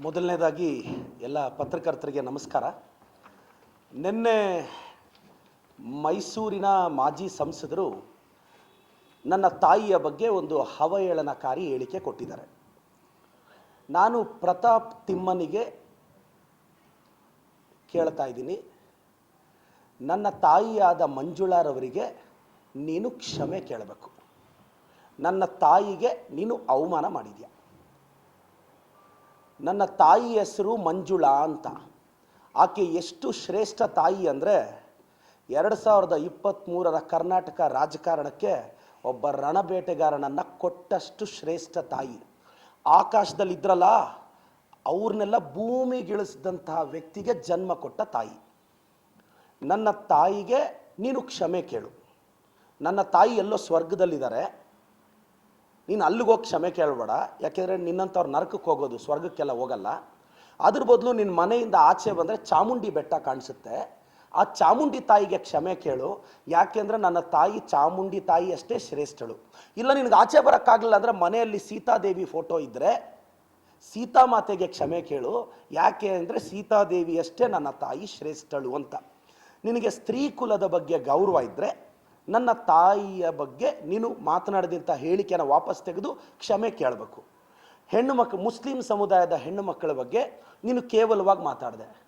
ಮೊದಲನೇದಾಗಿ ಎಲ್ಲ ಪತ್ರಕರ್ತರಿಗೆ ನಮಸ್ಕಾರ. ನಿನ್ನೆ ಮೈಸೂರಿನ ಮಾಜಿ ಸಂಸದರು ನನ್ನ ತಾಯಿಯ ಬಗ್ಗೆ ಒಂದು ಹವಹೇಳನಕಾರಿ ಹೇಳಿಕೆ ಕೊಟ್ಟಿದ್ದಾರೆ. ನಾನು ಪ್ರತಾಪ್ ತಿಮ್ಮನಿಗೆ ಕೇಳ್ತಾ ಇದ್ದೀನಿ. ನನ್ನ ತಾಯಿಯಾದ ಮಂಜುಳಾರವರಿಗೆ ನೀನು ಕ್ಷಮೆ ಕೇಳಬೇಕು. ನನ್ನ ತಾಯಿಗೆ ನೀನು ಅವಮಾನ ಮಾಡಿದ್ಯಾ? ನನ್ನ ತಾಯಿ ಹೆಸರು ಮಂಜುಳಾ ಅಂತ. ಆಕೆ ಎಷ್ಟು ಶ್ರೇಷ್ಠ ತಾಯಿ ಅಂದರೆ ಎರಡು ಸಾವಿರದ ಇಪ್ಪತ್ತ್ಮೂರರ ಕರ್ನಾಟಕ ರಾಜಕಾರಣಕ್ಕೆ ಒಬ್ಬ ರಣಬೇಟೆಗಾರನನ್ನು ಕೊಟ್ಟಷ್ಟು ಶ್ರೇಷ್ಠ ತಾಯಿ. ಆಕಾಶದಲ್ಲಿದ್ರಲ್ಲ ಅವ್ರನ್ನೆಲ್ಲ ಭೂಮಿಗಿಳಿಸಿದಂತಹ ವ್ಯಕ್ತಿಗೆ ಜನ್ಮ ಕೊಟ್ಟ ತಾಯಿ. ನನ್ನ ತಾಯಿಗೆ ನೀನು ಕ್ಷಮೆ ಕೇಳು. ನನ್ನ ತಾಯಿ ಎಲ್ಲೋ ಸ್ವರ್ಗದಲ್ಲಿದ್ದಾರೆ. ನೀನು ಅಲ್ಲಿಗೆ ಹೋಗಿ ಕ್ಷಮೆ ಕೇಳಬೇಡ. ಯಾಕೆಂದರೆ ನಿನ್ನಂಥವ್ರು ನರಕಕ್ಕೆ ಹೋಗೋದು, ಸ್ವರ್ಗಕ್ಕೆಲ್ಲ ಹೋಗಲ್ಲ. ಅದ್ರ ಬದಲು ನಿನ್ನ ಮನೆಯಿಂದ ಆಚೆ ಬಂದರೆ ಚಾಮುಂಡಿ ಬೆಟ್ಟ ಕಾಣಿಸುತ್ತೆ. ಆ ಚಾಮುಂಡಿ ತಾಯಿಗೆ ಕ್ಷಮೆ ಕೇಳು. ಯಾಕೆಂದರೆ ನನ್ನ ತಾಯಿ ಚಾಮುಂಡಿ ತಾಯಿ ಅಷ್ಟೇ ಶ್ರೇಷ್ಠಳು. ಇಲ್ಲ, ನಿನಗೆ ಆಚೆ ಬರೋಕ್ಕಾಗಲಿಲ್ಲ ಅಂದರೆ ಮನೆಯಲ್ಲಿ ಸೀತಾದೇವಿ ಫೋಟೋ ಇದ್ದರೆ ಸೀತಾ ಮಾತೆಗೆ ಕ್ಷಮೆ ಕೇಳು. ಯಾಕೆ ಅಂದರೆ ಸೀತಾದೇವಿಯಷ್ಟೇ ನನ್ನ ತಾಯಿ ಶ್ರೇಷ್ಠಳು ಅಂತ. ನಿನಗೆ ಸ್ತ್ರೀ ಕುಲದ ಬಗ್ಗೆ ಗೌರವ ಇದ್ದರೆ ನನ್ನ ತಾಯಿಯ ಬಗ್ಗೆ ನೀನು ಮಾತನಾಡಿದಂಥ ಹೇಳಿಕೆಯನ್ನು ವಾಪಸ್ ತೆಗೆದು ಕ್ಷಮೆ ಕೇಳಬೇಕು. ಹೆಣ್ಣು ಮಕ್ಕ ಮುಸ್ಲಿಂ ಸಮುದಾಯದ ಹೆಣ್ಣು ಮಕ್ಕಳ ಬಗ್ಗೆ ನೀನು ಕೇವಲವಾಗಿ ಮಾತಾಡಿದೆ.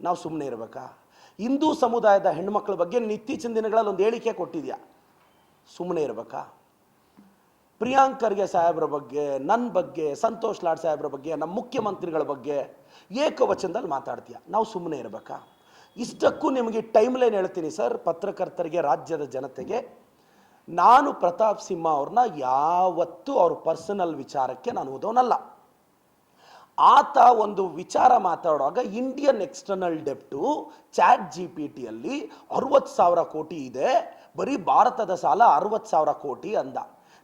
ನಾವು ಸುಮ್ಮನೆ ಇರಬೇಕಾ? ಹಿಂದೂ ಸಮುದಾಯದ ಹೆಣ್ಣುಮಕ್ಕಳ ಬಗ್ಗೆ ನೀನು ಇತ್ತೀಚಿನ ದಿನಗಳಲ್ಲಿ ಒಂದು ಹೇಳಿಕೆ ಕೊಟ್ಟಿದ್ಯಾ? ಸುಮ್ಮನೆ ಇರಬೇಕಾ? ಪ್ರಿಯಾಂಕ್ ಖರ್ಗೆ ಸಾಹೇಬ್ರ ಬಗ್ಗೆ ನನ್ನ ಬಗ್ಗೆ, ಸಂತೋಷ್ ಲಾಡ್ ಸಾಹೇಬ್ರ ಬಗ್ಗೆ, ನಮ್ಮ ಮುಖ್ಯಮಂತ್ರಿಗಳ ಬಗ್ಗೆ ಏಕವಚನದಲ್ಲಿ ಮಾತಾಡ್ತೀಯ? ನಾವು ಸುಮ್ಮನೆ ಇರಬೇಕಾ? ಇಷ್ಟಕ್ಕೂ ನಿಮಗೆ ಟೈಮ್ ಹೇಳ್ತೀನಿ ಸರ್. ಪತ್ರಕರ್ತರಿಗೆ, ರಾಜ್ಯದ ಜನತೆಗೆ. ನಾನು ಪ್ರತಾಪ್ ಸಿಂಹ ಅವ್ರನ್ನ ಯಾವತ್ತೂ ಅವ್ರ ಪರ್ಸನಲ್ ವಿಚಾರಕ್ಕೆ ನಾನು ಓದೋನಲ್ಲ. ಆತ ಒಂದು ವಿಚಾರ ಮಾತಾಡುವಾಗ ಇಂಡಿಯನ್ ಎಕ್ಸ್ಟರ್ನಲ್ ಡೆಪ್ಟು ಚಾಟ್ ಜಿ ಪಿ ಟಿಯಲ್ಲಿ ಅರುವತ್ತು ಸಾವಿರ ಕೋಟಿ ಇದೆ. ಬರೀ ಭಾರತದ ಸಾಲ ಅರವತ್ತು ಸಾವಿರ ಕೋಟಿ ಅಂದ.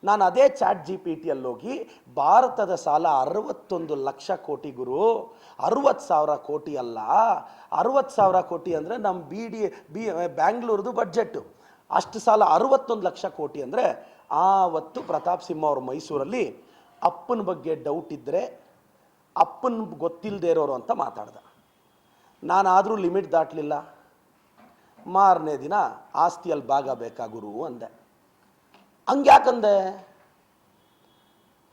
ನಾನು ಅದೇ ಚಾಟ್ ಜಿ ಪಿ ಟಿಯಲ್ಲಿ ಹೋಗಿ ಭಾರತದ ಸಾಲ ಅರವತ್ತೊಂದು ಲಕ್ಷ ಕೋಟಿ ಗುರು. ಅರವತ್ತು ಸಾವಿರ ಕೋಟಿ ಅಲ್ಲ. ಅರವತ್ತು ಸಾವಿರ ಕೋಟಿ ಅಂದರೆ ನಮ್ಮ ಬಿ ಡಿ ಬಿ ಬ್ಯಾಂಗ್ಳೂರ್ದು ಬಡ್ಜೆಟ್ಟು. ಅಷ್ಟು ಸಾಲ ಅರವತ್ತೊಂದು ಲಕ್ಷ ಕೋಟಿ ಅಂದರೆ ಆವತ್ತು ಪ್ರತಾಪ್ ಸಿಂಹ ಅವರು ಮೈಸೂರಲ್ಲಿ ಅಪ್ಪನ ಬಗ್ಗೆ ಡೌಟ್ ಇದ್ದರೆ ಅಪ್ಪನ ಗೊತ್ತಿಲ್ಲದೆ ಇರೋರು ಅಂತ ಮಾತಾಡ್ದೆ. ನಾನಾದರೂ ಲಿಮಿಟ್ ದಾಟಲಿಲ್ಲ. ಮಾರನೇ ದಿನ ಆಸ್ತಿಯಲ್ಲಿ ಭಾಗ ಬೇಕಾ ಗುರು ಹಂಗ್ಯಾಕಂದೆ?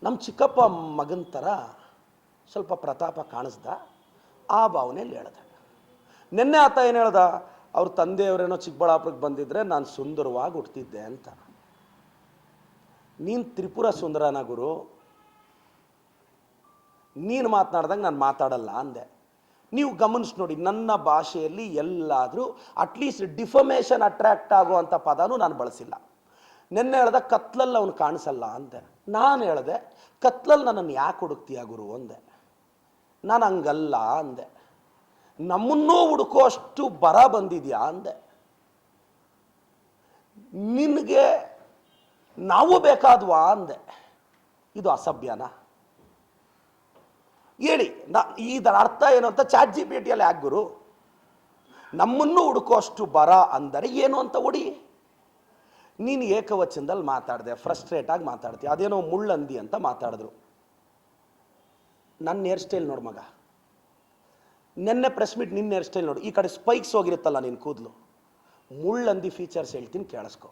ನಮ್ಮ ಚಿಕ್ಕಪ್ಪ ಮಗನ ಥರ ಸ್ವಲ್ಪ ಪ್ರತಾಪ ಕಾಣಿಸ್ದ, ಆ ಭಾವನೆಯಲ್ಲಿ ಹೇಳ್ದೆ. ನಿನ್ನೆ ಆತ ಏನು ಹೇಳ್ದ? ಅವ್ರ ತಂದೆಯವರೇನೋ ಚಿಕ್ಕಬಳ್ಳಾಪುರಕ್ಕೆ ಬಂದಿದ್ರೆ ನಾನು ಸುಂದರವಾಗಿ ಹುಟ್ಟಿದ್ದೆ ಅಂತ. ನೀನು ತ್ರಿಪುರ ಸುಂದರನ ಗುರು. ನೀನು ಮಾತನಾಡ್ದಂಗೆ ನಾನು ಮಾತಾಡಲ್ಲ ಅಂದೆ. ನೀವು ಗಮನಿಸಿ ನೋಡಿ, ನನ್ನ ಭಾಷೆಯಲ್ಲಿ ಎಲ್ಲಾದರೂ ಅಟ್ಲೀಸ್ಟ್ ಡಿಫಮೇಷನ್ ಅಟ್ರಾಕ್ಟ್ ಆಗುವಂಥ ಪದನೂ ನಾನು ಬಳಸಿಲ್ಲ. ನಿನ್ನೆ ಹೇಳ್ದೆ, ಕತ್ಲಲ್ಲಿ ಅವನು ಕಾಣಿಸಲ್ಲ ಅಂದೆ. ನಾನು ಹೇಳ್ದೆ, ಕತ್ಲಲ್ಲಿ ನನ್ನನ್ನು ಯಾಕೆ ಹುಡುಕ್ತೀಯ ಗುರು ಅಂದೆ. ನಾನು ಹಂಗಲ್ಲ ಅಂದೆ. ನಮ್ಮನ್ನೂ ಹುಡುಕೋ ಅಷ್ಟು ಬರ ಬಂದಿದ್ಯಾ ಅಂದೆ. ನಿನಗೆ ನಾವು ಬೇಕಾದ್ವಾ ಅಂದೆ. ಇದು ಅಸಭ್ಯನಾ? ಹೇಳಿ, ನಾ ಇದರ ಅರ್ಥ ಏನು ಅಂತ ಚಾಟ್ ಜಿ ಪಿ ಟಿಯಲ್ಲಿ ಯಾಕೆ ಗುರು. ನಮ್ಮನ್ನು ಹುಡುಕೋ ಅಷ್ಟು ಬರ ಅಂದರೆ ಏನು ಅಂತ ಹೊಡಿ ನೀನು ಏಕವಚನದಲ್ಲಿ ಮಾತಾಡಿದೆ ಫ್ರಸ್ಟ್ರೇಟ್ ಆಗಿ ಮಾತಾಡ್ತೀಯ. ಅದೇನೋ ಮುಳ್ಳಂದಿ ಅಂತ ಮಾತಾಡಿದ್ರು. ನನ್ನ ಹೇರ್ ಸ್ಟೈಲ್ ನೋಡು ಮಗ. ನಿನ್ನೆ ಪ್ರೆಸ್ ಮೀಟ್ ನಿನ್ನ ಹೇರ್ ಸ್ಟೈಲ್ ನೋಡು. ಈ ಕಡೆ ಸ್ಪೈಕ್ಸ್ ಹೋಗಿರುತ್ತಲ್ಲ ನಿನ್ನ ಕೂದಲು. ಮುಳ್ಳಂದಿ ಫೀಚರ್ಸ್ ಹೇಳ್ತೀನಿ ಕೇಳಿಸ್ಕೊ.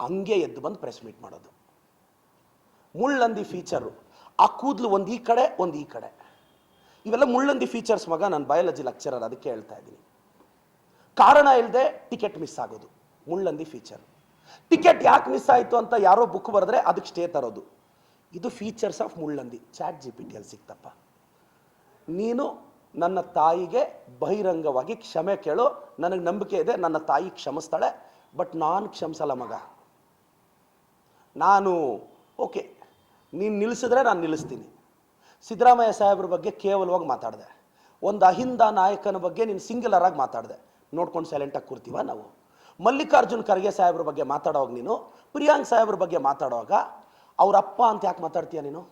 ಹಂಗೆ ಎದ್ದು ಬಂದು ಪ್ರೆಸ್ ಮೀಟ್ ಮಾಡೋದು. ಮುಳ್ಳಂದಿ ಫೀಚರು ಆ ಕೂದಲು ಒಂದು ಈ ಕಡೆ, ಒಂದು ಈ ಕಡೆ. ಇವೆಲ್ಲ ಮುಳ್ಳಂದಿ ಫೀಚರ್ಸ್ ಮಗ, ನಾನು ಬಯಾಲಜಿ ಲೆಕ್ಚರರ್ ಅದಕ್ಕೆ ಹೇಳ್ತಾ ಇದ್ದೀನಿ. ಕಾರಣ ಇಲ್ಲದೆ ಟಿಕೆಟ್ ಮಿಸ್ ಆಗೋದು. ಮುಳ್ಳಂದಿ ಫೀಚರ್ ಟಿಕೆಟ್ ಯಾಕೆ ಮಿಸ್ ಆಯಿತು ಅಂತ ಯಾರೋ ಬುಕ್ ಬರೆದ್ರೆ ಅದಕ್ಕೆ ಸ್ಟೇ ತರೋದು. ಇದು ಫೀಚರ್ಸ್ ಆಫ್ ಮುಳ್ಳಂದಿ. ಚಾಟ್ ಜಿ ಪಿ ಟಿಯಲ್ಲಿ ಸಿಕ್ತಪ್ಪ. ನೀನು ನನ್ನ ತಾಯಿಗೆ ಬಹಿರಂಗವಾಗಿ ಕ್ಷಮೆ ಕೇಳು. ನನಗೆ ನಂಬಿಕೆ ಇದೆ, ನನ್ನ ತಾಯಿ ಕ್ಷಮಿಸ್ತಾಳೆ. ಬಟ್ ನಾನು ಕ್ಷಮಿಸಲ್ಲ ಮಗ. ನಾನು ಓಕೆ ನೀನು ನಿಲ್ಲಿಸಿದ್ರೆ ನಾನು ನಿಲ್ಲಿಸ್ತೀನಿ. ಸಿದ್ದರಾಮಯ್ಯ ಸಾಹೇಬ್ರ ಬಗ್ಗೆ ಕೇವಲವಾಗಿ ಮಾತಾಡಿದೆ. ಒಂದು ಅಹಿಂದ ನಾಯಕನ ಬಗ್ಗೆ ನೀನು ಸಿಂಗ್ಯುಲರಾಗಿ ಮಾತಾಡಿದೆ. ನೋಡ್ಕೊಂಡು ಸೈಲೆಂಟಾಗಿ ಕೂರ್ತೀವ ನಾವು? ಮಲ್ಲಿಕಾರ್ಜುನ್ ಖರ್ಗೆ ಸಾಹೇಬ್ರ ಬಗ್ಗೆ ಮಾತಾಡೋವಾಗ ನೀನು, ಪ್ರಿಯಾಂಕ್ ಸಾಹೇಬ್ರ ಬಗ್ಗೆ ಮಾತಾಡುವಾಗ ಅವ್ರ ಅಪ್ಪ ಅಂತ ಯಾಕೆ ಮಾತಾಡ್ತೀಯ ನೀನು?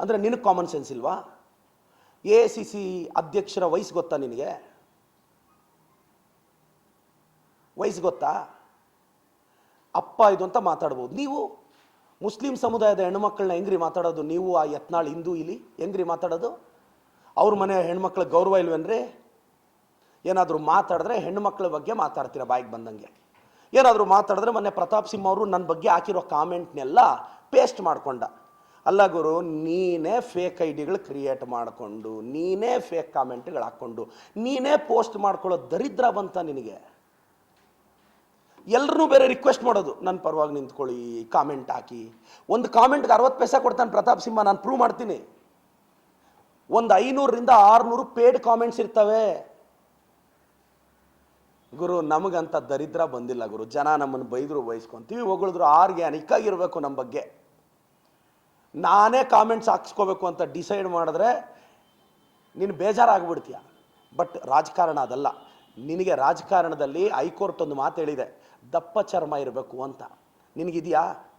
ಅಂದರೆ ನಿನಗೆ ಕಾಮನ್ ಸೆನ್ಸ್ ಇಲ್ವಾ? ಎ ಸಿ ಸಿ ಅಧ್ಯಕ್ಷರ ವಯಸ್ಸು ಗೊತ್ತಾ ನಿನಗೆ? ವಯಸ್ಸು ಗೊತ್ತಾ? ಅಪ್ಪ ಇದು ಅಂತ ಮಾತಾಡ್ಬೋದು. ನೀವು ಮುಸ್ಲಿಂ ಸಮುದಾಯದ ಹೆಣ್ಮಕ್ಳನ್ನ ಹೆಂಗ್ರಿ ಮಾತಾಡೋದು? ನೀವು ಆ ಯತ್ನಾಳ್ ಹಿಂದೂ ಇಲ್ಲಿ ಹೆಂಗ್ರಿ ಮಾತಾಡೋದು? ಅವ್ರ ಮನೆ ಹೆಣ್ಮಕ್ಳಿಗೆ ಗೌರವ ಇಲ್ವೇನ್ರಿ? ಏನಾದರೂ ಮಾತಾಡಿದ್ರೆ ಹೆಣ್ಮಕ್ಳ ಬಗ್ಗೆ ಮಾತಾಡ್ತೀರ ಬಾಯಿಗೆ ಬಂದಂಗೆ. ಏನಾದರೂ ಮಾತಾಡಿದ್ರೆ ಮೊನ್ನೆ ಪ್ರತಾಪ್ ಸಿಂಹ ಅವರು ನನ್ನ ಬಗ್ಗೆ ಹಾಕಿರೋ ಕಾಮೆಂಟ್ನೆಲ್ಲ ಪೇಸ್ಟ್ ಮಾಡಿಕೊಂಡ. ಅಲ್ಲ ಗುರು, ನೀನೇ ಫೇಕ್ ಐ ಡಿಗಳು ಕ್ರಿಯೇಟ್ ಮಾಡಿಕೊಂಡು, ನೀನೇ ಫೇಕ್ ಕಾಮೆಂಟ್ಗಳು ಹಾಕ್ಕೊಂಡು, ನೀನೇ ಪೋಸ್ಟ್ ಮಾಡ್ಕೊಳ್ಳೋ ದರಿದ್ರ ಬಂತ ನಿನಗೆ. ಎಲ್ಲರೂ ಬೇರೆ ರಿಕ್ವೆಸ್ಟ್ ಮಾಡೋದು ನನ್ನ ಪರವಾಗಿ ನಿಂತ್ಕೊಳ್ಳಿ, ಕಾಮೆಂಟ್ ಹಾಕಿ. ಒಂದು ಕಾಮೆಂಟ್ಗೆ ಅರವತ್ತು ಪೈಸೆ ಕೊಡ್ತಾನೆ ಪ್ರತಾಪ್ ಸಿಂಹ, ನಾನು ಪ್ರೂವ್ ಮಾಡ್ತೀನಿ. ಒಂದು ಐನೂರರಿಂದ ಆರುನೂರು ಪೇಡ್ ಕಾಮೆಂಟ್ಸ್ ಇರ್ತವೆ. ಗುರು, ನಮಗಂತ ದರಿದ್ರ ಬಂದಿಲ್ಲ ಗುರು. ಜನ ನಮ್ಮನ್ನು ಬೈದರು ಬಯಸ್ಕೊಂತೀವಿ ಹೊಗಳಿದ್ರು ಆರ್ಗ್ಯಾನಿಕ್ ಆಗಿರಬೇಕು ನಮ್ಮ ಬಗ್ಗೆ. ನಾನೇ ಕಾಮೆಂಟ್ಸ್ ಹಾಕ್ಸ್ಕೋಬೇಕು ಅಂತ ಡಿಸೈಡ್ ಮಾಡಿದ್ರೆ ನೀನು ಬೇಜಾರಾಗ್ಬಿಡ್ತೀಯ. ಬಟ್ ರಾಜಕಾರಣ ಅದಲ್ಲ. ನಿನಗೆ ರಾಜಕಾರಣದಲ್ಲಿ ಹೈಕೋರ್ಟ್ ಒಂದು ಮಾತು ಹೇಳಿದೆ. ದಪ್ಪ ಚರ್ಮ ಇರಬೇಕು ಅಂತ. ನಿನಗಿದೆಯಾ?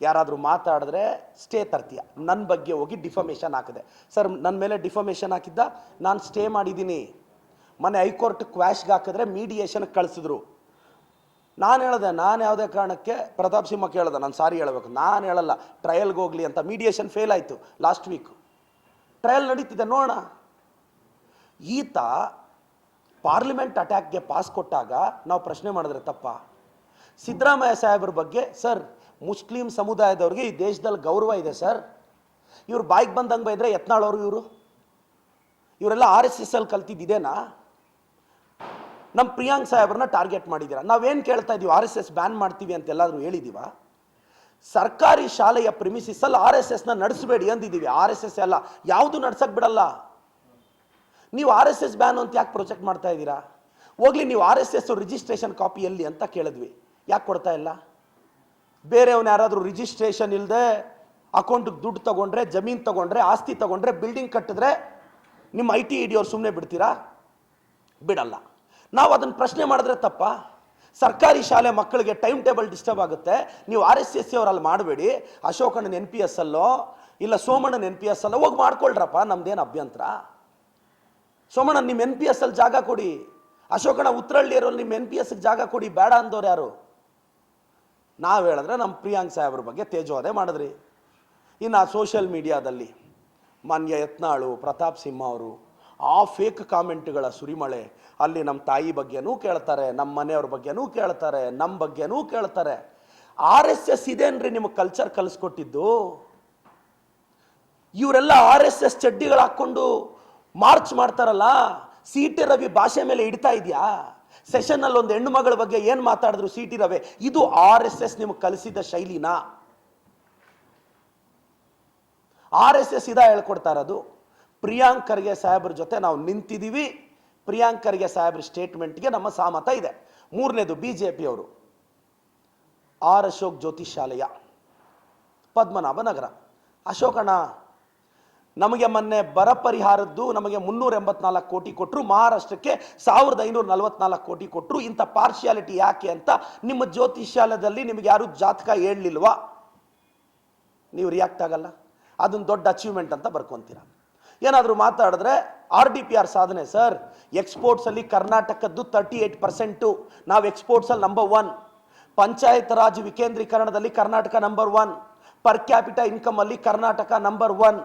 ಯಾರಾದರೂ ಮಾತಾಡಿದ್ರೆ ಸ್ಟೇ ತರ್ತೀಯ. ನನ್ನ ಬಗ್ಗೆ ಹೋಗಿ ಡಿಫಮೇಷನ್ ಹಾಕಿದೆ. ಸರ್ ನನ್ನ ಮೇಲೆ ಡಿಫಮೇಷನ್ ಹಾಕಿದ್ದ? ನಾನು ಸ್ಟೇ ಮಾಡಿದ್ದೀನಿ. ಮೊನ್ನೆ ಹೈಕೋರ್ಟ್ ಕ್ವಾಶ್ಗೆ ಹಾಕಿದ್ರೆ ಮೀಡಿಯೇಷನ್ ಕಳಿಸಿದ್ರು. ನಾನು ಹೇಳ್ದೆ, ನಾನು ಯಾವುದೇ ಕಾರಣಕ್ಕೆ ಪ್ರತಾಪ್ ಸಿಂಹ ಕೇಳ್ದೆ, ನಾನು ಸಾರಿ ಹೇಳಬೇಕು. ನಾನು ಹೇಳಲ್ಲ ಟ್ರಯಲ್ಗೆ ಹೋಗಲಿ ಅಂತ ಮೀಡಿಯೇಷನ್ ಫೇಲ್ ಆಯಿತು ಲಾಸ್ಟ್ ವೀಕ್ ಟ್ರಯಲ್ ನಡೀತಿದೆ, ನೋಡೋಣ. ಈತ ಪಾರ್ಲಿಮೆಂಟ್ ಅಟ್ಯಾಕ್ಗೆ ಪಾಸ್ ಕೊಟ್ಟಾಗ ನಾವು ಪ್ರಶ್ನೆ ಮಾಡಿದ್ರೆ ತಪ್ಪ? ಸಿದ್ದರಾಮಯ್ಯ ಸಾಹೇಬ್ರ ಬಗ್ಗೆ, ಸರ್, ಮುಸ್ಲಿಂ ಸಮುದಾಯದವ್ರಿಗೆ ಈ ದೇಶದಲ್ಲಿ ಗೌರವ ಇದೆ, ಸರ್. ಇವ್ರು ಬಾಯ್ಗೆ ಬಂದಂಗೆ ಬೈದ್ರೆ ಯತ್ನಾಳವರು ಇವರು? ಇವರೆಲ್ಲ ಆರ್ ಎಸ್ ಎಸ್ ಅಲ್ಲಿ ಕಲ್ತಿದ್ದೇನಾ ನಮ್ಮ ಪ್ರಿಯಾಂಕ್ ಸಾಹೇಬ್ರನ್ನ ಟಾರ್ಗೆಟ್ ಮಾಡಿದ್ದೀರಾ? ನಾವೇನು ಕೇಳ್ತಾ ಇದ್ದೀವಿ ಆರ್ ಎಸ್ ಎಸ್ ಬ್ಯಾನ್ ಮಾಡ್ತೀವಿ ಅಂತ ಎಲ್ಲಾದರೂ ಹೇಳಿದ್ದೀವ ಸರ್ಕಾರಿ ಶಾಲೆಯ ಪ್ರಿಮಿಸಿಸಲ್ಲಿ ಆರ್ ಎಸ್ ಎಸ್ನ ನಡೆಸಬೇಡಿ ಅಂದಿದ್ದೀವಿ ಆರ್ ಎಸ್ ಎಸ್ ಎಲ್ಲ ಯಾವುದು ನಡ್ಸಕ್ ಬಿಡಲ್ಲ. ನೀವು ಆರ್ ಎಸ್ ಎಸ್ ಬ್ಯಾನ್ ಅಂತ ಯಾಕೆ ಪ್ರೊಜೆಕ್ಟ್ ಮಾಡ್ತಾ ಇದ್ದೀರಾ ಹೋಗ್ಲಿ, ನೀವು R S S registration copy ಎಲ್ಲಿ ಅಂತ ಕೇಳಿದ್ವಿ. ಯಾಕೆ ಕೊಡ್ತಾ ಇಲ್ಲ? ಬೇರೆಯವನು ಯಾರಾದರೂ ರಿಜಿಸ್ಟ್ರೇಷನ್ ಇಲ್ಲದೆ ಅಕೌಂಟಿಗೆ ದುಡ್ಡು ತಗೊಂಡ್ರೆ, ಜಮೀನು ತಗೊಂಡ್ರೆ, ಆಸ್ತಿ ತಗೊಂಡ್ರೆ ಬಿಲ್ಡಿಂಗ್ ಕಟ್ಟಿದ್ರೆ ನಿಮ್ಮ ಐ ಟಿ ಇಡಿಯವ್ರು ಸುಮ್ಮನೆ ಬಿಡ್ತೀರಾ? ಬಿಡಲ್ಲ. ನಾವು ಅದನ್ನು ಪ್ರಶ್ನೆ ಮಾಡಿದ್ರೆ ತಪ್ಪ. ಸರ್ಕಾರಿ ಶಾಲೆ ಮಕ್ಕಳಿಗೆ ಟೈಮ್ ಟೇಬಲ್ ಡಿಸ್ಟರ್ಬ್ ಆಗುತ್ತೆ. ನೀವು ಆರ್ ಎಸ್ ಎಸ್ ಸಿ ಅವರಲ್ಲಿ ಮಾಡಬೇಡಿ. ಅಶೋಕಣ್ಣನ ಎನ್ ಪಿ ಎಸ್ ಅಲ್ಲೋ, ಇಲ್ಲ ಸೋಮಣ್ಣನ ಎನ್ ಪಿ ಎಸ್ ಅಲ್ಲೋ, ಹೋಗಿ ಮಾಡ್ಕೊಳ್ರಪ್ಪ, ನಮ್ದೇನು ಅಭ್ಯಂತರ. ಸೋಮಣ್ಣ ನಿಮ್ಮ ಎನ್ ಪಿ ಎಸ್ ಅಲ್ಲಿ ಜಾಗ ಕೊಡಿ. ಅಶೋಕಣ್ಣ ಉತ್ತರಳ್ಳಿ ಇರೋ ನಿಮ್ಮ ಎನ್ ಪಿ ಎಸ್ಗೆ ಜಾಗ ಕೊಡಿ, ಬೇಡ ಅಂದವ್ರು ಯಾರು? ನಾವು ಹೇಳಿದ್ರೆ ನಮ್ಮ ಪ್ರಿಯಾಂಕ್ ಸಾಹೇಬ್ರ ಬಗ್ಗೆ ತೇಜೋದೆ ಮಾಡಿದ್ರಿ. ಇನ್ನು ಸೋಷಿಯಲ್ ಮೀಡಿಯಾದಲ್ಲಿ ಮಾನ್ಯ ಯತ್ನಾಳು ಪ್ರತಾಪ್ ಸಿಂಹ ಅವರು ಆ ಫೇಕ್ ಕಾಮೆಂಟ್ಗಳ ಸುರಿಮಳೆ. ಅಲ್ಲಿ ನಮ್ಮ ತಾಯಿ ಬಗ್ಗೆನೂ ಕೇಳ್ತಾರೆ ನಮ್ಮ ಮನೆಯವ್ರ ಬಗ್ಗೆನೂ ಕೇಳ್ತಾರೆ ನಮ್ಮ ಬಗ್ಗೆನೂ ಕೇಳ್ತಾರೆ. ಆರ್ ಎಸ್ ಎಸ್ ಇದೇನ್ರಿ ನಿಮಗೆ ಕಲ್ಚರ್ ಕಲಿಸ್ಕೊಟ್ಟಿದ್ದು? ಇವರೆಲ್ಲ ಆರ್ ಎಸ್ ಎಸ್ ಚಡ್ಡಿಗಳು ಹಾಕ್ಕೊಂಡು ಮಾರ್ಚ್ ಮಾಡ್ತಾರಲ್ಲ ಸಿ ಟಿ ರವಿ ಭಾಷೆ ಮೇಲೆ ಇಡ್ತಾ ಇದೆಯಾ? ಸೆಷನ್ನಲ್ಲಿ ಒಂದು ಹೆಣ್ಣು ಮಗಳ ಬಗ್ಗೆ ಏನು ಮಾತಾಡಿದ್ರು ಸಿ ಟಿ ರವಿ? ಇದು ಆರ್ ಎಸ್ ಎಸ್ ನಿಮಗೆ ಕಲಿಸಿದ ಶೈಲಿನಾ? ಆರ್ ಎಸ್ ಎಸ್ ಇದ ಹೇಳ್ಕೊಡ್ತಾ ಇರೋದು ಪ್ರಿಯಾಂಕ್ ಖರ್ಗೆ ಸಾಹೇಬ್ರ ಜೊತೆ ನಾವು ನಿಂತಿದ್ದೀವಿ. ಪ್ರಿಯಾಂಕ್ ಖರ್ಗೆ ಸಾಹೇಬ್ರ ಸ್ಟೇಟ್ಮೆಂಟ್ಗೆ ನಮ್ಮ ಸಹಮತ ಇದೆ. ಮೂರನೇದು ಬಿ ಜೆ ಪಿಯವರು ಆರ್ ಅಶೋಕ್ ಜ್ಯೋತಿಷಾಲಯ ಪದ್ಮನಾಭ ನಗರ. ಅಶೋಕಣ್ಣ ನಮಗೆ ಮೊನ್ನೆ ಬರ ಪರಿಹಾರದ್ದು ನಮಗೆ ಮುನ್ನೂರ ಎಂಬತ್ನಾಲ್ಕು ಕೋಟಿ ಕೊಟ್ಟರು ಮಹಾರಾಷ್ಟ್ರಕ್ಕೆ ಸಾವಿರದ ಐನೂರ ನಲವತ್ನಾಲ್ಕು ಕೋಟಿ ಕೊಟ್ಟರು ಇಂಥ ಪಾರ್ಶಿಯಾಲಿಟಿ ಯಾಕೆ ಅಂತ ನಿಮ್ಮ ಜ್ಯೋತಿಷ್ಯಾಲಯದಲ್ಲಿ ನಿಮಗೆ ಯಾರು ಜಾತಕ ಹೇಳಲಿಲ್ವಾ? ನೀವು ರಿಯಾಕ್ಟ್ ಆಗಲ್ಲ. ಅದೊಂದು ದೊಡ್ಡ ಅಚೀವ್ಮೆಂಟ್ ಅಂತ ಬರ್ಕೊಂತೀರ. ಏನಾದರೂ ಮಾತಾಡಿದ್ರೆ ಆರ್ ಡಿ ಪಿ ಆರ್ ಸಾಧನೆ, ಸರ್. ಎಕ್ಸ್ಪೋರ್ಟ್ಸಲ್ಲಿ ಕರ್ನಾಟಕದ್ದು ತರ್ಟಿ ಏಯ್ಟ್ ಪರ್ಸೆಂಟು ನಾವು ಎಕ್ಸ್ಪೋರ್ಟ್ಸಲ್ಲಿ number one panchayat Raj ವಿಕೇಂದ್ರೀಕರಣದಲ್ಲಿ Karnataka number one per capita ಇನ್ಕಮಲ್ಲಿ Karnataka number one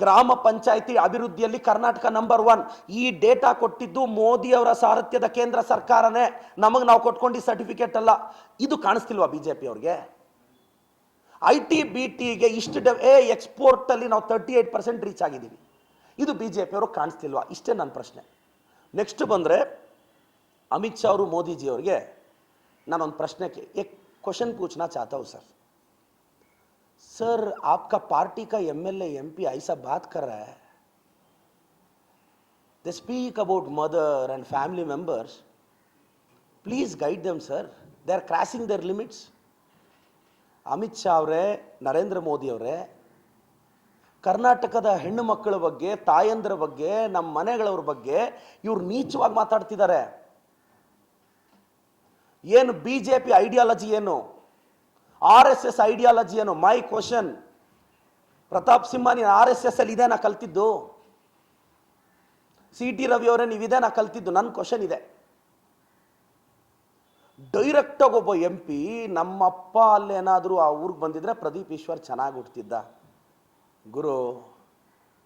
ಗ್ರಾಮ ಪಂಚಾಯಿತಿ ಅಭಿವೃದ್ಧಿಯಲ್ಲಿ ಕರ್ನಾಟಕ ನಂಬರ್ ಒನ್ ಈ ಡೇಟಾ ಕೊಟ್ಟಿದ್ದು ಮೋದಿಯವರ ಸಾರಥ್ಯದ ಕೇಂದ್ರ ಸರ್ಕಾರನೇ. ನಮಗೆ ನಾವು ಕೊಟ್ಕೊಂಡು ಸರ್ಟಿಫಿಕೇಟ್ ಅಲ್ಲ. ಇದು ಕಾಣಿಸ್ತಿಲ್ವಾ ಬಿ ಜೆ ಪಿ ಅವ್ರಿಗೆ? ಐ ಟಿ ಬಿ ಟಿಗೆ ಇಷ್ಟು ಡೆ ಏ ಎಕ್ಸ್ಪೋರ್ಟಲ್ಲಿ ನಾವು ತರ್ಟಿ ಏಯ್ಟ್ ಪರ್ಸೆಂಟ್ ರೀಚ್ ಆಗಿದ್ದೀವಿ ಇದು ಬಿ ಜೆ ಪಿಯವರು ಕಾಣಿಸ್ತಿಲ್ವಾ ಇಷ್ಟೇ ನನ್ನ ಪ್ರಶ್ನೆ ನೆಕ್ಸ್ಟ್ ಬಂದರೆ ಅಮಿತ್ ಶಾ ಅವರು ಮೋದಿಜಿ ಅವರಿಗೆ ನಾನೊಂದು ಪ್ರಶ್ನೆ एक क्वेश्चन पूछना चाहता हूँ सर सर आपका पार्टी का एमएलए एमपी ऐसा बात कर रहा है they speak about mother and family members please guide them sir they are crossing their limits Amit Shah ಅವರೇ, ನರೇಂದ್ರ ಮೋದಿ ಅವರೇ, ಕರ್ನಾಟಕದ ಹೆಣ್ಣು ಮಕ್ಕಳ ಬಗ್ಗೆ, ತಾಯಂದ್ರ ಬಗ್ಗೆ ನಮ್ಮ ಮನೆಗಳವ್ರ ಬಗ್ಗೆ ಇವ್ರು ನೀಚವಾಗಿ ಮಾತಾಡ್ತಿದ್ದಾರೆ ಏನು ಬಿ ಜೆ ಪಿ ಐಡಿಯಾಲಜಿ ಏನು? ಆರ್ ಎಸ್ ಎಸ್ ಐಡಿಯಾಲಜಿ ಏನು? My question. ಪ್ರತಾಪ್ ಸಿಂಹ, ನೀನು ಆರ್ ಎಸ್ ಎಸ್ ಅಲ್ಲಿ ಇದೇನಾ ಕಲ್ತಿದ್ದು. ಸಿ ಟಿ ರವಿ ಅವರೇ ನೀವಿದೆ ಇದೇನಾ ಕಲ್ತಿದ್ದು. ನನ್ನ ಕ್ವಶನ್ ಇದೆ. ಡೈರೆಕ್ಟಾಗಿ ಒಬ್ಬ ಎಂ ಪಿ ನಮ್ಮಪ್ಪ ಅಲ್ಲೇನಾದರೂ ಆ ಊರಿಗೆ ಬಂದಿದ್ರೆ ಪ್ರದೀಪ್ ಈಶ್ವರ್ ಚೆನ್ನಾಗಿ ಹುಟ್ಟಿದ್ದ ಗುರು,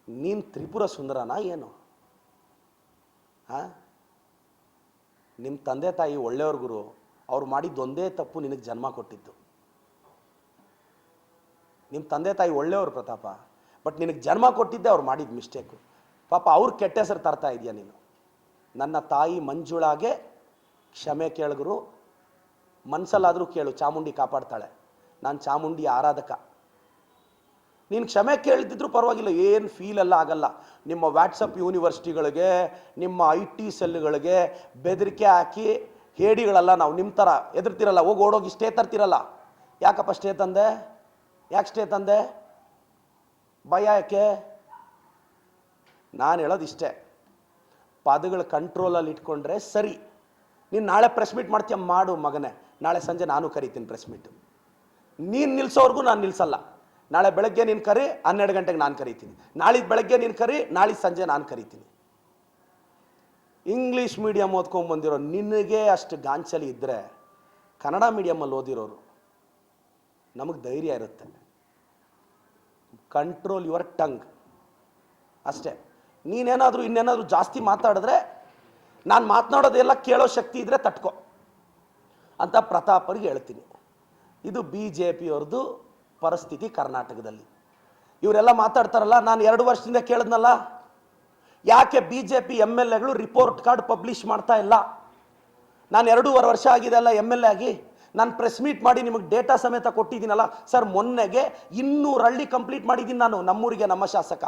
ನೀನು ತ್ರಿಪುರ ಸುಂದರನಾ ಏನು? ಹಾಂ ನಿಮ್ಮ ತಂದೆ ತಾಯಿ ಒಳ್ಳೆಯವ್ರ ಗುರು, ಅವ್ರು ಮಾಡಿದ್ದೊಂದೇ ತಪ್ಪು ನಿನಗೆ ಜನ್ಮ ಕೊಟ್ಟಿದ್ದು. ನಿಮ್ಮ ತಂದೆ ತಾಯಿ ಒಳ್ಳೆಯವ್ರು ಪ್ರತಾಪ, ಬಟ್ ನಿನಗೆ ಜನ್ಮ ಕೊಟ್ಟಿದ್ದೆ ಅವ್ರು ಮಾಡಿದ ಮಿಸ್ಟೇಕು. ಪಾಪ ಅವ್ರ ಕೆಟ್ಟ ಹೆಸರು ತರ್ತಾ ಇದೆಯಾ ನೀನು. ನನ್ನ ತಾಯಿ ಮಂಜುಳಾಗೆ ಕ್ಷಮೆ ಕೇಳಿದ್ರು ಮನಸ್ಸಲ್ಲಾದರೂ ಕೇಳು, ಚಾಮುಂಡಿ ಕಾಪಾಡ್ತಾಳೆ. ನಾನು ಚಾಮುಂಡಿ ಆರಾಧಕ. ನೀನು ಕ್ಷಮೆ ಕೇಳ್ತಿದ್ರು ಪರವಾಗಿಲ್ಲ, ಏನು ಫೀಲ್ ಎಲ್ಲ ಆಗಲ್ಲ. ನಿಮ್ಮ ವ್ಯಾಟ್ಸಪ್ ಯೂನಿವರ್ಸಿಟಿಗಳಿಗೆ ನಿಮ್ಮ ಐ ಟಿ ಸೆಲ್ಗಳಿಗೆ ಬೆದರಿಕೆ ಹಾಕಿ ಹೇಡಿಗಳಲ್ಲ ನಾವು ನಿಮ್ಮ ಥರ ಎದುರ್ತಿರಲ್ಲ, ಹೋಗಿ ಓಡೋಗಿ ಸ್ಟೇ ತರ್ತಿರಲ್ಲ. ಯಾಕಪ್ಪ ಸ್ಟೇ ತಂದೆ? ಯಾಕೆ ಸ್ಟೇ ತಂದೆ? ಭಯ ಯಾಕೆ? ನಾನು ಹೇಳೋದು ಇಷ್ಟೇ. ಪದಗಳ ಕಂಟ್ರೋಲಲ್ಲಿ ಇಟ್ಕೊಂಡ್ರೆ ಸರಿ. ನೀನು ನಾಳೆ ಪ್ರೆಸ್ ಮೀಟ್ ಮಾಡ್ತೀಯ? ಮಾಡು ಮಗನೇ. ನಾಳೆ ಸಂಜೆ ನಾನು ಕರಿತೀನಿ ಪ್ರೆಸ್ ಮೀಟ್ ನೀನು ನಿಲ್ಸೋವರೆಗೂ ನಾನು ನಿಲ್ಸಲ್ಲ. ನಾಳೆ ಬೆಳಗ್ಗೆ ನೀನು ಕರಿ, ಹನ್ನೆರಡು ಗಂಟೆಗೆ ನಾನು ಕರಿತೀನಿ. ನಾಳೆ ಬೆಳಗ್ಗೆ ನೀನು ಕರಿ ನಾಳೆ ಸಂಜೆ ನಾನು ಕರಿತೀನಿ. ಇಂಗ್ಲೀಷ್ ಮೀಡಿಯಮ್ ಓದ್ಕೊಂಬಂದಿರೋ ನಿನಗೆ ಅಷ್ಟು ಗಾಂಚಲಿ ಇದ್ದರೆ ಕನ್ನಡ ಮೀಡಿಯಮಲ್ಲಿ ಓದಿರೋರು ನಮಗೆ ಧೈರ್ಯ ಇರುತ್ತೆ. ಕಂಟ್ರೋಲ್ ಯುವರ್ ಟಂಗ್ ಅಷ್ಟೇ. ನೀನೇನಾದರೂ ಇನ್ನೇನಾದರೂ ಜಾಸ್ತಿ ಮಾತಾಡಿದ್ರೆ ನಾನು ಮಾತನಾಡೋದೆಲ್ಲ ಕೇಳೋ ಶಕ್ತಿ ಇದ್ದರೆ ತಟ್ಕೋ. ಅಂತ ಪ್ರತಾಪರಿಗೆ ಹೇಳ್ತೀನಿ. ಇದು ಬಿ ಜೆ ಪಿಯವ್ರದ್ದು ಪರಿಸ್ಥಿತಿ ಕರ್ನಾಟಕದಲ್ಲಿ. ಇವರೆಲ್ಲ ಮಾತಾಡ್ತಾರಲ್ಲ, ನಾನು ಎರಡು ವರ್ಷದಿಂದ ಕೇಳಿದ್ನಲ್ಲ? ಯಾಕೆ B J P M L ಎಗಳು ರಿಪೋರ್ಟ್ ಕಾರ್ಡ್ ಪಬ್ಲಿಷ್ ಮಾಡ್ತಾ ಇಲ್ಲ? ನಾನು ಎರಡೂವರೆ ವರ್ಷ ಆಗಿದೆ ಅಲ್ಲ ಎಂ ಎಲ್ ಎ ಆಗಿ. ನಾನು ಪ್ರೆಸ್ ಮೀಟ್ ಮಾಡಿ ನಿಮಗೆ ಡೇಟಾ ಸಮೇತ ಕೊಟ್ಟಿದ್ದೀನಲ್ಲ, ಸರ್ ಮೊನ್ನೆಗೆ ಇನ್ನೂರು ಹಳ್ಳಿ ಕಂಪ್ಲೀಟ್ ಮಾಡಿದ್ದೀನಿ ನಾನು, ನಮ್ಮೂರಿಗೆ ನಮ್ಮ ಶಾಸಕ.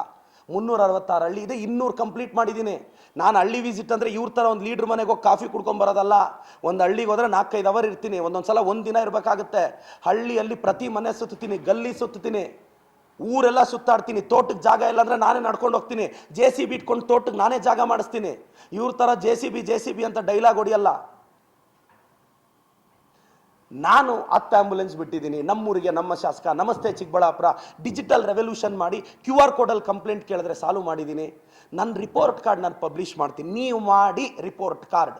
ಮುನ್ನೂರ ಅರವತ್ತಾರು ಹಳ್ಳಿ ಇದೆ, ಇನ್ನೂರು ಕಂಪ್ಲೀಟ್ ಮಾಡಿದ್ದೀನಿ. ನಾನು ಹಳ್ಳಿ ವಿಸಿಟ್ ಅಂದರೆ ಇವ್ರ ಥರ ಒಂದು ಲೀಡ್ರ್ ಮನೆಗೆ ಹೋಗಿ ಕಾಫಿ ಕುಡ್ಕೊಂಬರೋದಲ್ಲ ಒಂದು ಹಳ್ಳಿಗೆ ಹೋದರೆ ನಾಲ್ಕೈದು ಅವರ್ ಇರ್ತೀನಿ ಒಂದೊಂದು ಸಲ ಒಂದು ದಿನ ಇರಬೇಕಾಗುತ್ತೆ. ಹಳ್ಳಿಯಲ್ಲಿ ಪ್ರತಿ ಮನೆ ಸುತ್ತೀನಿ, ಗಲ್ಲಿ ಸುತ್ತೀನಿ, ಊರೆಲ್ಲ ಸುತ್ತಾಡ್ತೀನಿ ತೋಟಕ್ಕೆ ಜಾಗ ಇಲ್ಲ ಅಂದರೆ ನಾನೇ ನಡ್ಕೊಂಡು ಹೋಗ್ತೀನಿ. ಜೆ ಸಿ ಬಿ ಇಟ್ಕೊಂಡು ತೋಟಕ್ಕೆ ನಾನೇ ಜಾಗ ಮಾಡಿಸ್ತೀನಿ. ಇವ್ರ ಥರ J C B J C B ಅಂತ ಡೈಲಾಗ್ ಹೊಡಿಯಲ್ಲ. ನಾನು ಹತ್ತು ಆ್ಯಂಬುಲೆನ್ಸ್ ಬಿಟ್ಟಿದ್ದೀನಿ. ನಮ್ಮೂರಿಗೆ, ನಮ್ಮ ಶಾಸಕ, ನಮಸ್ತೆ ಚಿಕ್ಕಬಳ್ಳಾಪುರ. ಡಿಜಿಟಲ್ ರೆವಲ್ಯೂಷನ್ ಮಾಡಿ ಕ್ಯೂ ಆರ್ ಕೋಡಲ್ಲಿ ಕಂಪ್ಲೇಂಟ್ ಕೇಳಿದ್ರೆ ಸಾಲ್ವ್ ಮಾಡಿದ್ದೀನಿ. ನನ್ನ ರಿಪೋರ್ಟ್ ಕಾರ್ಡ್ ನಾನು ಪಬ್ಲಿಷ್ ಮಾಡ್ತೀನಿ. ನೀವು ಮಾಡಿ ರಿಪೋರ್ಟ್ ಕಾರ್ಡ್.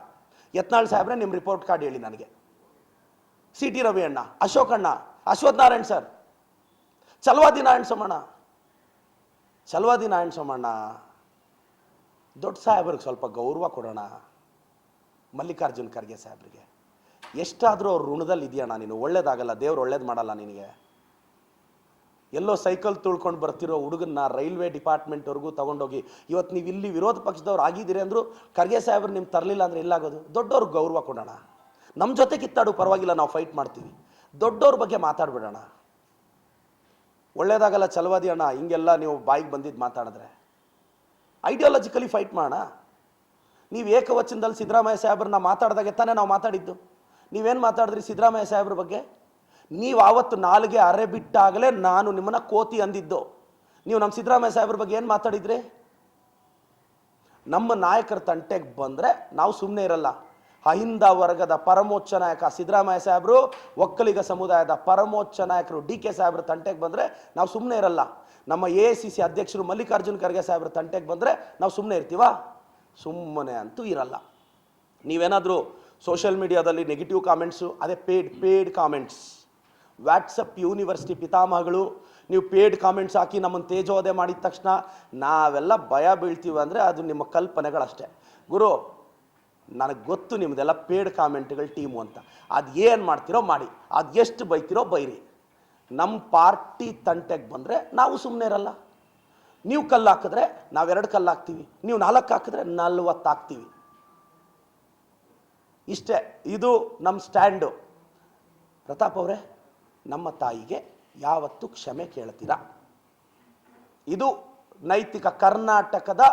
ಯತ್ನಾಳ್ ಸಾಹೇಬ್ರೆ, ನಿಮ್ಮ ರಿಪೋರ್ಟ್ ಕಾರ್ಡ್ ಹೇಳಿ ನನಗೆ. ಸಿ ಟಿ ರವಿ ಅಣ್ಣ, ಅಶೋಕ್ ಅಣ್ಣ, ಅಶ್ವಥ್ ನಾರಾಯಣ್ ಸರ್. ಚಲವಾದಿ ನಾರಾಯಣ ಸೋಮಣ್ಣ. ಚಲವಾದಿ ನಾರಾಯಣ ಸೋಮಣ್ಣ. ದೊಡ್ಡ ಸಾಹೇಬ್ರಿಗೆ ಸ್ವಲ್ಪ ಗೌರವ ಕೊಡೋಣ. ಮಲ್ಲಿಕಾರ್ಜುನ್ ಖರ್ಗೆ ಸಾಹೇಬ್ರಿಗೆ. ಎಷ್ಟಾದರೂ ಅವ್ರ ಋಣದಲ್ಲಿ ಇದೆಯಣ್ಣ ನೀನು? ಒಳ್ಳೇದಾಗಲ್ಲ, ದೇವ್ರು ಒಳ್ಳೇದು ಮಾಡಲ್ಲ ನಿನಗೆ. ಎಲ್ಲೋ ಸೈಕಲ್ ತುಳ್ಕೊಂಡು ಬರ್ತಿರೋ ಹುಡುಗನ್ನ ರೈಲ್ವೆ ಡಿಪಾರ್ಟ್ಮೆಂಟ್ವರೆಗೂ ತೊಗೊಂಡೋಗಿ ಇವತ್ತು ನೀವು ಇಲ್ಲಿ ವಿರೋಧ ಪಕ್ಷದವ್ರು ಆಗಿದ್ದೀರಿ ಅಂದರು ಖರ್ಗೆ ಸಾಹೇಬ್ರು ನಿಮ್ಗೆ ತರಲಿಲ್ಲ ಅಂದರೆ ಎಲ್ಲಾಗೋದು? ದೊಡ್ಡವ್ರಿಗೆ ಗೌರವ ಕೊಡೋಣ. ನಮ್ಮ ಜೊತೆ ಕಿತ್ತಾಡು ಪರವಾಗಿಲ್ಲ, ನಾವು ಫೈಟ್ ಮಾಡ್ತೀವಿ. ದೊಡ್ಡವ್ರ ಬಗ್ಗೆ ಮಾತಾಡ್ಬಿಡೋಣ. ಒಳ್ಳೇದಾಗಲ್ಲ, ಚಲವಾದಿ ಅಣ್ಣ, ಹಿಂಗೆಲ್ಲ ನೀವು ಬಾಯಿಗೆ ಬಂದಿದ್ದು ಮಾತಾಡಿದ್ರೆ. ಐಡಿಯಾಲಜಿಕಲಿ ಫೈಟ್ ಮಾಡೋಣ. ನೀವು ಏಕವಚನದಲ್ಲಿ ಸಿದ್ದರಾಮಯ್ಯ ಸಾಹೇಬ್ರನ್ನ ಮಾತಾಡಿದಾಗೆ ತಾನೇ ನಾವು ಮಾತಾಡಿದ್ದು. ನೀವೇನು ಮಾತಾಡಿದ್ರಿ ಸಿದ್ದರಾಮಯ್ಯ ಸಾಹೇಬ್ರ ಬಗ್ಗೆ? ನೀವು ಆವತ್ತು ನಾಲ್ಗೆ ಅರೆ ಬಿಟ್ಟಾಗಲೇ ನಾನು ನಿಮ್ಮನ್ನು ಕೋತಿ ಅಂದಿದ್ದು. ನೀವು ನಮ್ಮ ಸಿದ್ದರಾಮಯ್ಯ ಸಾಹೇಬ್ರ ಬಗ್ಗೆ ಏನು ಮಾತಾಡಿದ್ರಿ? ನಮ್ಮ ನಾಯಕರ ತಂಟೆಗೆ ಬಂದರೆ ನಾವು ಸುಮ್ಮನೆ ಇರಲ್ಲ. ಅಹಿಂದ ವರ್ಗದ ಪರಮೋಚ್ಚ ನಾಯಕ ಸಿದ್ದರಾಮಯ್ಯ ಸಾಹೇಬರು, ಒಕ್ಕಲಿಗ ಸಮುದಾಯದ ಪರಮೋಚ್ಚ ನಾಯಕರು ಡಿ ಕೆ ಸಾಹೇಬ್ರ ತಂಟೆಗೆ ಬಂದರೆ ನಾವು ಸುಮ್ಮನೆ ಇರಲ್ಲ. ನಮ್ಮ ಎ ಸಿ ಸಿ ಅಧ್ಯಕ್ಷರು ಮಲ್ಲಿಕಾರ್ಜುನ್ ಖರ್ಗೆ ಸಾಹೇಬ್ರ ತಂಟೆಗೆ ಬಂದರೆ ನಾವು ಸುಮ್ಮನೆ ಇರ್ತೀವಾ? ಸುಮ್ಮನೆ ಅಂತೂ ಇರಲ್ಲ. ನೀವೇನಾದರೂ ಸೋಷಿಯಲ್ ಮೀಡಿಯಾದಲ್ಲಿ ನೆಗೆಟಿವ್ ಕಾಮೆಂಟ್ಸು ಅದೇ paid paid comments WhatsApp university ಪಿತಾಮಹಗಳು, ನೀವು ಪೇಡ್ ಕಾಮೆಂಟ್ಸ್ ಹಾಕಿ ನಮ್ಮನ್ನು ತೇಜೋದೆ ಮಾಡಿದ ತಕ್ಷಣ ನಾವೆಲ್ಲ ಭಯ ಬೀಳ್ತೀವಿ ಅಂದರೆ ಅದು ನಿಮ್ಮ ಕಲ್ಪನೆಗಳಷ್ಟೇ. ಗುರು, ನನಗೆ ಗೊತ್ತು ನಿಮ್ಮದೆಲ್ಲ ಪೇಡ್ ಕಾಮೆಂಟ್ಗಳ ಟೀಮು ಅಂತ. ಅದು ಏನು ಮಾಡ್ತೀರೋ ಮಾಡಿ. ಅದು ಎಷ್ಟು ಬೈತೀರೋ ಬೈರಿ. ನಮ್ಮ ಪಾರ್ಟಿ ತಂಟೆಗೆ ಬಂದರೆ ನಾವು ಸುಮ್ಮನೆ ಇರಲ್ಲ. ನೀವು ಕಲ್ಲು ಹಾಕಿದ್ರೆ ನಾವೆರಡು ಕಲ್ಲು ಹಾಕ್ತೀವಿ. ನೀವು ನಾಲ್ಕು ಹಾಕಿದ್ರೆ ನಲ್ವತ್ತು ಹಾಕ್ತೀವಿ. ಇಷ್ಟೇ, ಇದು ನಮ್ಮ ಸ್ಟ್ಯಾಂಡು. ಪ್ರತಾಪ್ ಅವರೇ, ನಮ್ಮ ತಾಯಿಗೆ ಯಾವತ್ತು ಕ್ಷಮೆ ಕೇಳ್ತೀರಾ. ಇದು ನೈತಿಕ ಕರ್ನಾಟಕದ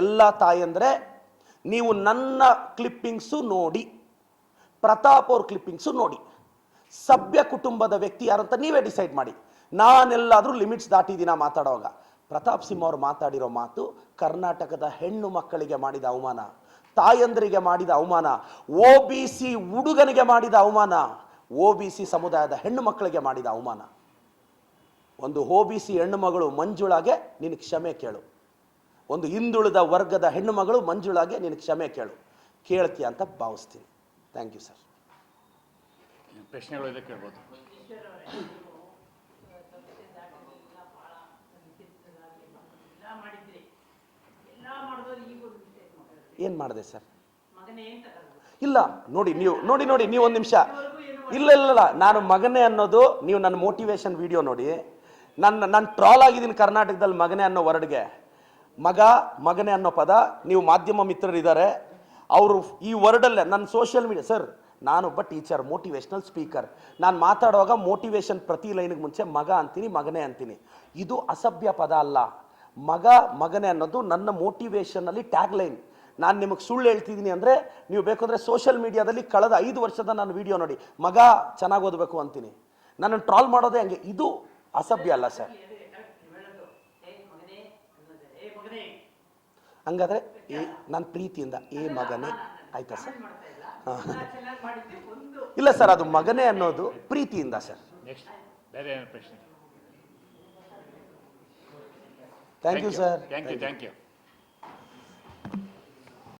ಎಲ್ಲ ತಾಯಂದರೆ ನೀವು ನನ್ನ ಕ್ಲಿಪ್ಪಿಂಗ್ಸು ನೋಡಿ, ಪ್ರತಾಪ್ ಅವ್ರ ಕ್ಲಿಪ್ಪಿಂಗ್ಸು ನೋಡಿ. ಸಭ್ಯ ಕುಟುಂಬದ ವ್ಯಕ್ತಿ ಯಾರಂತ ನೀವೇ ಡಿಸೈಡ್ ಮಾಡಿ. ನಾನೆಲ್ಲಾದರೂ ಲಿಮಿಟ್ಸ್ ದಾಟಿದ್ದೀನ ಮಾತಾಡೋವಾಗ. ಪ್ರತಾಪ್ ಸಿಂಹ ಅವರು ಮಾತಾಡಿರೋ ಮಾತು ಕರ್ನಾಟಕದ ಹೆಣ್ಣು ಮಕ್ಕಳಿಗೆ ಮಾಡಿದ ಅವಮಾನ. ತಾಯಂದರಿಗೆ ಮಾಡಿದ ಅವಮಾನ ಒ ಬಿ ಹುಡುಗನಿಗೆ ಮಾಡಿದ ಅವಮಾನ ಒ ಬಿ ಸಿ ಸಮುದಾಯದ ಹೆಣ್ಣು ಮಕ್ಕಳಿಗೆ ಮಾಡಿದ ಅವಮಾನ. ಒಂದು ಒ ಬಿ ಸಿ ಹೆಣ್ಣು ಮಗಳು ಮಂಜುಳಾಗೆ ನಿನ್ನ ಕ್ಷಮೆ ಕೇಳು. ಒಂದು ಹಿಂದುಳಿದ ವರ್ಗದ ಹೆಣ್ಣು ಮಗಳು ಮಂಜುಳಾಗೆ ನಿನ್ನ ಕ್ಷಮೆ ಕೇಳು. ಕೇಳ್ತೀಯ ಅಂತ ಭಾವಿಸ್ತೀನಿ. Thank you sir. ಪ್ರಶ್ನೆಗಳು ಕೇಳ್ಬೋದು ಎಲ್ಲ ಮಾಡಿದ್ರಿ ಎಲ್ಲ ಮಾಡಿದವ್ರು ಈಗ ಒಂದು ಮಿಸ್ಟೇಕ್ ಮಾಡಿದ್ರಿ ಏನು ಮಾಡಿದೆ ಸರ್? ಇಲ್ಲ ನೋಡಿ ನೀವು ನೋಡಿ ನೋಡಿ ನೀವು ಒಂದು ನಿಮಿಷ. ಇಲ್ಲ ಇಲ್ಲ ಇಲ್ಲ ನಾನು ಮಗನೇ ಅನ್ನೋದು ನೀವು ನನ್ನ ಮೋಟಿವೇಶನ್ ವಿಡಿಯೋ ನೋಡಿ. ನನ್ನ ನಾನು ಟ್ರಾಲ್ ಆಗಿದ್ದೀನಿ ಕರ್ನಾಟಕದಲ್ಲಿ ಮಗನೇ ಅನ್ನೋ ವರ್ಡ್ಗೆ. ಮಗ ಮಗನೇ ಅನ್ನೋ ಪದ ನೀವು ಮಾಧ್ಯಮ ಮಿತ್ರರಿದ್ದಾರೆ. ಅವರು ಈ ವರ್ಡಲ್ಲೇ ನನ್ನ ಸೋಷಿಯಲ್ ಮೀಡಿಯಾ ಸರ್ ನಾನೊಬ್ಬ ಟೀಚರ್ ಮೋಟಿವೇಶ್ನಲ್ ಸ್ಪೀಕರ್ ನಾನು ಮಾತಾಡುವಾಗ ಮೋಟಿವೇಶನ್ ಪ್ರತಿ ಲೈನಿಗೆ ಮುಂಚೆ ಮಗ ಅಂತೀನಿ ಮಗನೇ ಅಂತೀನಿ. ಇದು ಅಸಭ್ಯ ಪದ ಅಲ್ಲ. ಮಗ ಮಗನೇ ಅನ್ನೋದು ನನ್ನ ಮೋಟಿವೇಶನಲ್ಲಿ ಟ್ಯಾಗ್ ಲೈನ್ ನಾನು ನಿಮಗೆ ಸುಳ್ಳು ಹೇಳ್ತಿದ್ದೀನಿ ಅಂದರೆ ನೀವು ಬೇಕಂದರೆ ಸೋಷಿಯಲ್ ಮೀಡಿಯಾದಲ್ಲಿ ಕಳೆದ ಐದು ವರ್ಷದ ನಾನು ವಿಡಿಯೋ ನೋಡಿ. ಮಗ ಚೆನ್ನಾಗಿ ಓದಬೇಕು ಅಂತೀನಿ. ನನ್ನನ್ನು ಟ್ರಾಲ್ ಮಾಡೋದೇ ಹಂಗೆ. ಇದು ಅಸಭ್ಯ ಅಲ್ಲ ಸರ್ ಹಂಗಾದ್ರೆ ಏ ನನ್ನ ಪ್ರೀತಿಯಿಂದ ಏ ಮಗನೇ ಆಯ್ತಾ ಸರ್ ಇಲ್ಲ ಸರ್ ಅದು ಮಗನೇ ಅನ್ನೋದು ಪ್ರೀತಿಯಿಂದ sir thank you sir thank you thank you